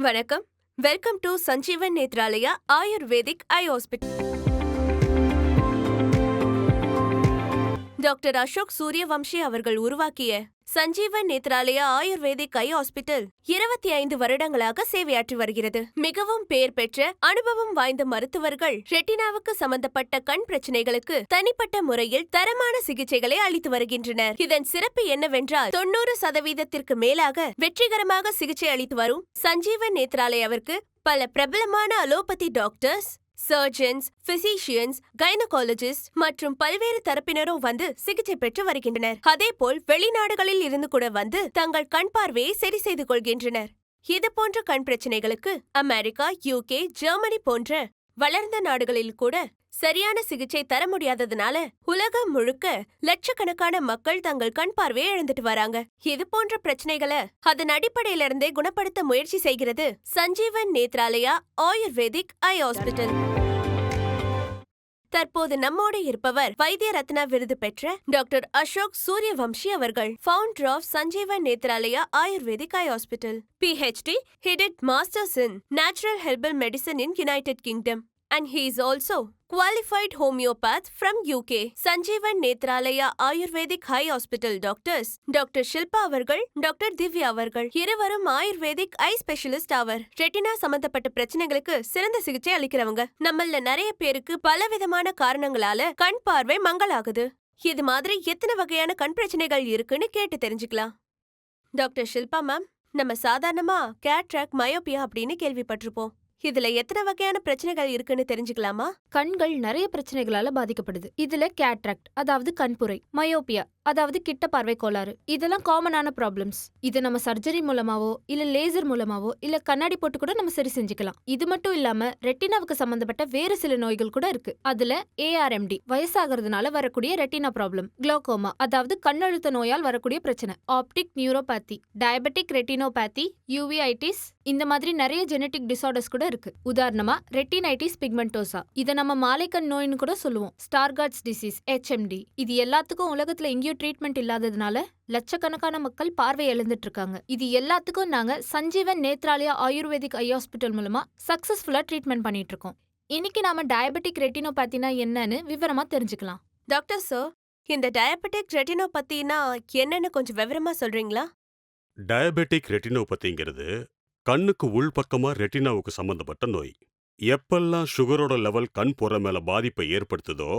வணக்கம். Welcome to Sanjeevan Netralaya ayurvedic eye hospital doctor Ashok Suryavanshi அவர்கள் உருவாக்கிய Sanjeevan Netralaya ayurvedic eye hospital இருபத்தி ஐந்து வருடங்களாக சேவையாற்றி வருகிறது. மிகவும் பெயர் பெற்ற அனுபவம் வாய்ந்த மருத்துவர்கள் ரெட்டினாவுக்கு சம்பந்தப்பட்ட கண் பிரச்சனைகளுக்கு தனிப்பட்ட முறையில் தரமான சிகிச்சைகளை அளித்து வருகின்றனர். இதன் சிறப்பு என்னவென்றால் தொண்ணூறு சதவீதத்திற்கு மேலாக வெற்றிகரமாக சிகிச்சை அளித்து வரும் சஞ்சீவன் நேத்ராலயாவிற்கு பல பிரபலமான allopathy doctors surgeons physicians gynaecologist மற்றும் பல்வேறு தரப்பினரும் வந்து சிகிச்சை பெற்று வருகின்றனர். அதேபோல் வெளிநாடுகளில் இருந்து கூட வந்து தங்கள் கண் பார்வையை சரி செய்து கொள்கின்றனர். இது போன்ற கண் பிரச்சனைகளுக்கு அமெரிக்கா யூகே ஜெர்மனி போன்ற வளர்ந்த நாடுகளில் கூட சரியான சிகிச்சை தர முடியாததுனால உலகம் முழுக்க லட்சக்கணக்கான மக்கள் தங்கள் கண் பார்வையை இழந்துட்டு வராங்க. இது போன்ற பிரச்சனைகளை அதன் அடிப்படையில இருந்தே குணப்படுத்த முயற்சி செய்கிறது Sanjeevan Netralaya ayurvedic eye hospital தற்போது நம்மோடு இருப்பவர் வைத்திய ரத்னா விருது பெற்ற டாக்டர் அசோக் சூரியவம்சி அவர்கள் founder of Sanjeevan Netralaya ayurvedic eye hospital PhD ஹிடெட் masters in natural herbal medicine in United Kingdom and he is also qualified homeopath from UK. Sanjeevan Netralaya ayurvedic eye hospital doctors doctor Shilpa அவர்கள் doctor Divya அவர்கள் இருவரும் ayurvedic eye specialist ஆவர். Retina சம்பந்தப்பட்ட பிரச்சனைகளுக்கு சிறந்த சிகிச்சை அளிக்கிறவங்க. நம்மள நிறைய பேருக்கு பலவிதமான காரணங்களால கண் பார்வை மங்கலாகுது. இது மாதிரி எத்தனை வகையான கண் பிரச்சனைகள் இருக்குன்னு கேட்டு தெரிஞ்சுக்கலாம். டாக்டர் ஷில்பா மேம் நம்ம சாதாரணமா கேட்ராக் மயோபியா அப்படின்னு கேள்விப்பட்டிருப்போம். இதுல எத்தனை வகையான பிரச்சனைகள் இருக்குன்னு தெரிஞ்சுக்கலாமா? கண்கள் நிறைய பிரச்சனைகளால பாதிக்கப்படுது. இதுல கேட்ராக்ட் அதாவது கண்புரை மயோபியா அதாவது கிட்ட பார்வை கோளாறு. இதெல்லாம் காமனான ப்ராப்ளம்ஸ் இது நம்ம சர்ஜரி மூலமாவோ இல்ல லேசர் மூலமாவோ இல்ல கண்ணாடி போட்டு கூட நம்ம சரி செஞ்சுக்கலாம். இது மட்டும் இல்லாம ரெட்டினாவுக்கு சம்பந்தப்பட்ட வேறு சில நோய்கள் கூட இருக்கு. அதுல ஏஆர்எம்டி வயசாகிறதுனால வரக்கூடிய ரெட்டினா ப்ராப்ளம் குளோகோமா அதாவது கண்ணழுத்த நோயால் வரக்கூடிய பிரச்சனை ஆப்டிக் நியூரோபாத்தி டயபெட்டிக் ரெட்டினோபாத்தி யூவிஐட்டிஸ் இந்த மாதிரி நிறைய ஜெனட்டிக் டிசார்டர்ஸ் கூட இருக்கு. உதாரணமா ரெட்டினைட்டிஸ் பிக்மெண்டோசா இதை நம்ம மாலைக்கண் நோய்னு கூட சொல்லுவோம். ஸ்டார்கார்ட்ஸ் டிசீஸ் ஹெச்எம்டி இது எல்லாத்துக்கும் உலகத்துல எங்கேயும் ட்ரீட்மெண்ட் இல்லாததுனால லட்சக்கணக்கான மக்கள் பார்வை இழந்துட்டு இருக்காங்க இது எல்லாத்துக்கும் நாங்க Sanjeevan Netralaya ayurvedic eye hospital மூலமா சக்சஸ்ஃபுல்லா ட்ரீட்மெண்ட் பண்ணிட்டு இருக்கோம் இன்னைக்கு நாம டயபெட்டிக் ரெட்டினோபாத்தினா என்னன்னு விவரமா தெரிஞ்சுக்கலாம். டாக்டர் சார் இந்த டயபெட்டிக் ரெட்டினோ பத்தினா என்னன்னு கொஞ்சம் விவரமா சொல்றீங்களா? டயபெட்டிக் ரெட்டினோபதிங்கிறது கண்ணுக்கு உள்பக்கமா ரெட்டினாவுக்கு சம்பந்தப்பட்ட நோய். எப்பெல்லாம் சுகரோட லெவல் கண் புற மேல பாதிப்பை ஏற்படுத்துதோ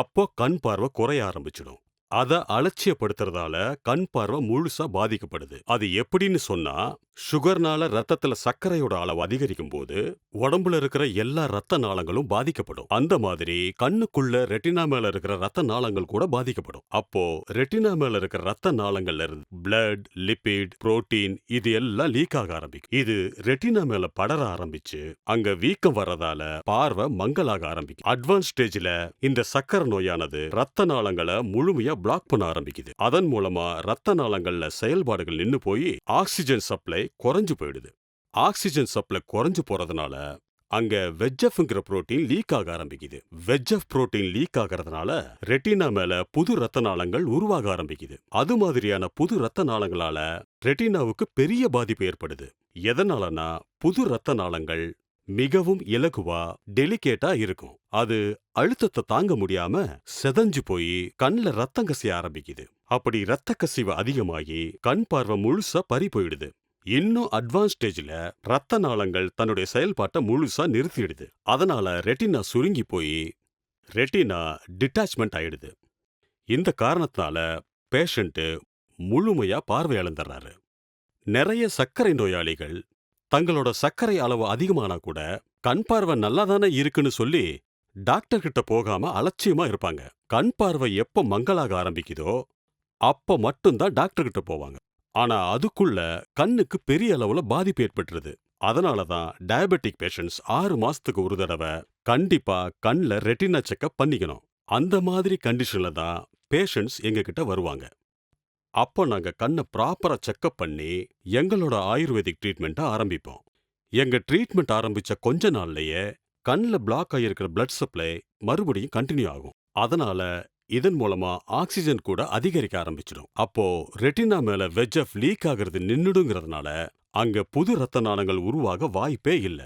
அப்போ கண் பார்வை குறைய ஆரம்பிச்சிடும். அதை அலட்சியப்படுத்துறதால கண் பார்வை முழுசா பாதிக்கப்படுது. அது எப்படின்னு சொன்னா சுகர்னால ரத்தத்துல சர்க்கரையோட அளவு அதிகரிக்கும் போது உடம்புல இருக்கிற எல்லா ரத்த நாளங்களும் பாதிக்கப்படும். அந்த மாதிரி கண்ணுக்குள்ள ரெட்டினா மேல இருக்கிற ரத்த நாளங்கள் கூட பாதிக்கப்படும். அப்போ ரெட்டினா மேல இருக்கிற ரத்த நாளங்கள்ல இருந்து பிளட் லிபிட் புரோட்டீன் இது எல்லாம் லீக் ஆக ஆரம்பிக்கும். இது ரெட்டினா மேல படர ஆரம்பிச்சு அங்க வீக்கம் வர்றதால பார்வை மங்கலாக ஆரம்பிக்கும். அட்வான்ஸ் ஸ்டேஜ்ல இந்த சக்கரை நோயானது ரத்த நாளங்களை முழுமையா பிளாக் பண்ண ஆரம்பிக்குது. அதன் மூலமா ரத்த நாளங்கள்ல செயல்பாடுகள் நின்னு போய் ஆக்சிஜன் சப்ளை குறைஞ்சு போயிடுது. ஆக்சிஜன் சப்ளை குறைஞ்சு போறதுனால அங்க வெஜ்எஃப்ங்கிற புரோட்டீன் லீக் ஆக ஆரம்பிக்குது. வெஜ்எஃப் புரோட்டீன் லீக் ஆகிறதுனால ரெட்டினா மேல புது ரத்த நாளங்கள் உருவாக ஆரம்பிக்குது. அது மாதிரியான புது ரத்த நாளங்களால ரெட்டினாவுக்கு பெரிய பாதிப்பு ஏற்படுது. எதனாலனா புது ரத்த நாளங்கள் மிகவும் இலகுவா டெலிகேட்டா இருக்கும். அது அழுத்தத்தை தாங்க முடியாம செதஞ்சு போய் கண்ல ரத்தம் கசிய ஆரம்பிக்குது. அப்படி ரத்த கசிவு அதிகமாகி கண் பார்வை முழுசா பறி போயிடுது. இன்னும் அட்வான்ஸ் ஸ்டேஜ்ல ரத்த நாளங்கள் தன்னுடைய செயல்பாட்டை முழுசா நிறுத்திடுது. அதனால ரெட்டினா சுருங்கி போய் ரெட்டினா டிட்டாச்மெண்ட் ஆயிடுது. இந்த காரணத்தால பேஷண்ட் முழுமையா பார்வை இழந்துடுறாரு. நிறைய சர்க்கரை நோயாளிகள் தங்களோட சர்க்கரை அளவு அதிகமானா கூட கண் பார்வை நல்லா தானே இருக்குன்னு சொல்லி டாக்டர் கிட்ட போகாம அலட்சியமா இருப்பாங்க. கண் பார்வை எப்ப மங்கலாக ஆரம்பிக்குதோ அப்ப மட்டும்தான் டாக்டர் கிட்ட போவாங்க. ஆனா அதுக்குள்ள கண்ணுக்கு பெரிய அளவுல பாதிப்பு ஏற்பட்டுருது. அதனால தான் டயபெட்டிக் பேஷண்ட்ஸ் ஆறு மாசத்துக்கு ஒரு தடவை கண்டிப்பா கண்ல ரெட்டினா செக்கப் பண்ணிக்கணும். அந்த மாதிரி கண்டிஷன்ல தான் பேஷண்ட்ஸ் எங்ககிட்ட வருவாங்க. அப்போ நாங்க கண்ணை ப்ராப்பரா செக்கப் பண்ணி எங்களோட ஆயுர்வேதிக் ட்ரீட்மெண்ட்டை ஆரம்பிப்போம். எங்க ட்ரீட்மெண்ட் ஆரம்பிச்ச கொஞ்ச நாள்லயே கண்ல பிளாக் ஆகியிருக்கிற பிளட் சப்ளை மறுபடியும் கண்டினியூ ஆகும். அதனால இதன் மூலமா ஆக்சிஜன் கூட அதிகரிக்க ஆரம்பிச்சிடும். அப்போ ரெட்டினா மேல வெஜ்எஃப் லீக் ஆகிறது நின்னுடுங்கறதுனால அங்க புது ரத்த நாளங்கள் உருவாக வாய்ப்பே இல்ல.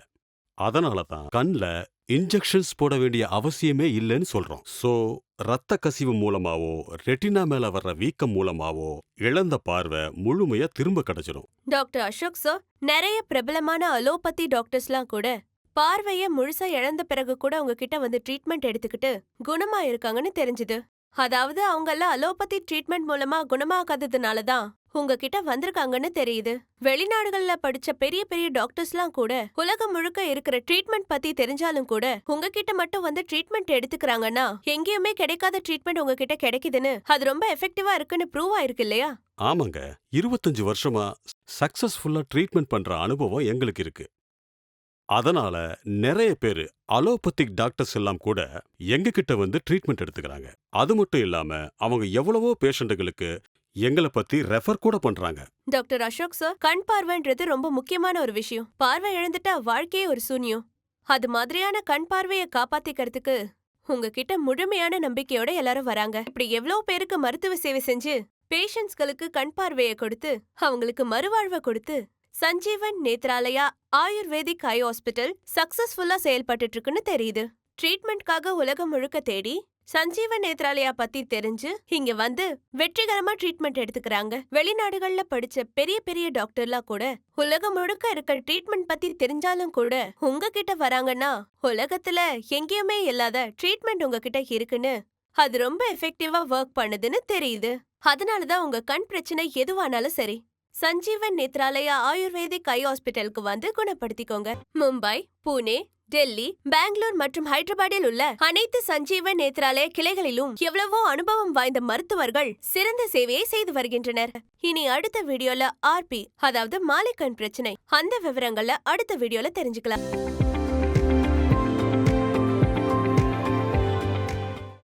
அதனால தான் கண்ல இன்ஜெக்ஷன்ஸ் போட வேண்டிய அவசியமே இல்லைன்னு சொல்றோம். சோ ரத்த கசிவு மூலமாவோ ரெட்டினா மேல வர்ற வீக்கம் மூலமாவோ இழந்த பார்வை முழுமையா திரும்ப கிடைச்சிடும் டாக்டர் அசோக் சார் நிறைய பிரபலமான அலோபதி டாக்டர்ஸ்லாம் கூட பார்வைய முழுசா இழந்த பிறகு கூட உங்ககிட்ட வந்து ட்ரீட்மெண்ட் எடுத்துக்கிட்டு குணமா இருக்காங்கன்னு தெரிஞ்சுது. அதாவது அவங்கெல்லாம் அலோபதி ட்ரீட்மெண்ட் மூலமா குணமாகாததுனால தான் உங்ககிட்ட வந்திருக்காங்கன்னு தெரியுது. வெளிநாடுகள்ல படிச்ச பெரிய பெரிய டாக்டர்ஸ்லாம் கூட உலகம் முழுக்க இருக்கிற ட்ரீட்மெண்ட் பத்தி தெரிஞ்சாலும் கூட உங்ககிட்ட மட்டும் வந்து ட்ரீட்மெண்ட் எடுத்துக்கறாங்கன்னா எங்கேயுமே கிடைக்காத ட்ரீட்மெண்ட் உங்ககிட்ட கிடைக்குதுன்னு அது ரொம்ப எஃபெக்டிவா இருக்குன்னு ப்ரூவ் ஆயிருக்கு இல்லையா? ஆமாங்க. இருபத்தஞ்சு வருஷமா சக்சஸ்ஃபுல்லா ட்ரீட்மெண்ட் பண்ற அனுபவம் எங்களுக்கு இருக்கு. அதனால நிறைய பேர் அலோபதிக் டாக்டர்ஸ் எல்லாம் கூட எங்ககிட்ட வந்து ட்ரீட்மெண்ட் எடுத்துக்கிறாங்க. அது மட்டும் இல்லாம அவங்க எவ்வளவோ பேஷண்ட்டுகளுக்கு எங்களை பத்தி ரெஃபர் கூட பண்றாங்க. டாக்டர் அசோக் சார் கண் பார்வைன்றது ரொம்ப முக்கியமான ஒரு விஷயம். பார்வை இழந்துட்டா வாழ்க்கையே ஒரு சூன்யம். அது மாதிரியான கண் பார்வையை காப்பாத்திக்கிறதுக்கு உங்ககிட்ட முழுமையான நம்பிக்கையோட எல்லாரும் வராங்க. இப்படி எவ்வளவு பேருக்கு மருத்துவ சேவை செஞ்சு பேஷண்ட்ஸ்களுக்கு கண் பார்வையை கொடுத்து அவங்களுக்கு மறுவாழ்வை கொடுத்து Sanjeevan Netralaya ayurvedic eye hospital சக்சஸ்ஃபுல்லா செயல்பட்டுட்டு இருக்குன்னு தெரியுது. ட்ரீட்மெண்ட்காக உலகம் முழுக்க தேடி சஞ்சீவன் நேத்ராலயா பத்தி தெரிஞ்சு இங்க வந்து வெற்றிகரமா ட்ரீட்மெண்ட் எடுத்துக்கறாங்க. வெளிநாடுகள்ல படிச்ச பெரிய பெரிய டாக்டர்லாம் கூட உலகம் முழுக்க இருக்க ட்ரீட்மெண்ட் பத்தி தெரிஞ்சாலும் கூட உங்ககிட்ட வராங்கன்னா உலகத்துல எங்கேயுமே இல்லாத ட்ரீட்மெண்ட் உங்ககிட்ட இருக்குன்னு அது ரொம்ப எஃபெக்டிவா ஒர்க் பண்ணுதுன்னு தெரியுது. அதனாலதான் உங்க கண் பிரச்சனை எதுவானாலும் சரி. சஞ்சீவன் நேத்ராலயா ஆயுர்வேதிக் ஐ ஹாஸ்பிட்டலுக்கு வந்து குணப்படுத்திக்கோங்க. மும்பை புனே டெல்லி பெங்களூர் மற்றும் ஹைதராபாத்தில் உள்ள அனைத்து சஞ்சீவன் நேத்ராலய கிளைகளிலும் எவ்வளவோ அனுபவம் வாய்ந்த மருத்துவர்கள் சிறந்த சேவையை செய்து வருகின்றனர். இனி அடுத்த வீடியோல ஆர்பி அதாவது மாலைக்கண் பிரச்சனை அந்த விவரங்கள அடுத்த வீடியோல தெரிஞ்சுக்கலாம்.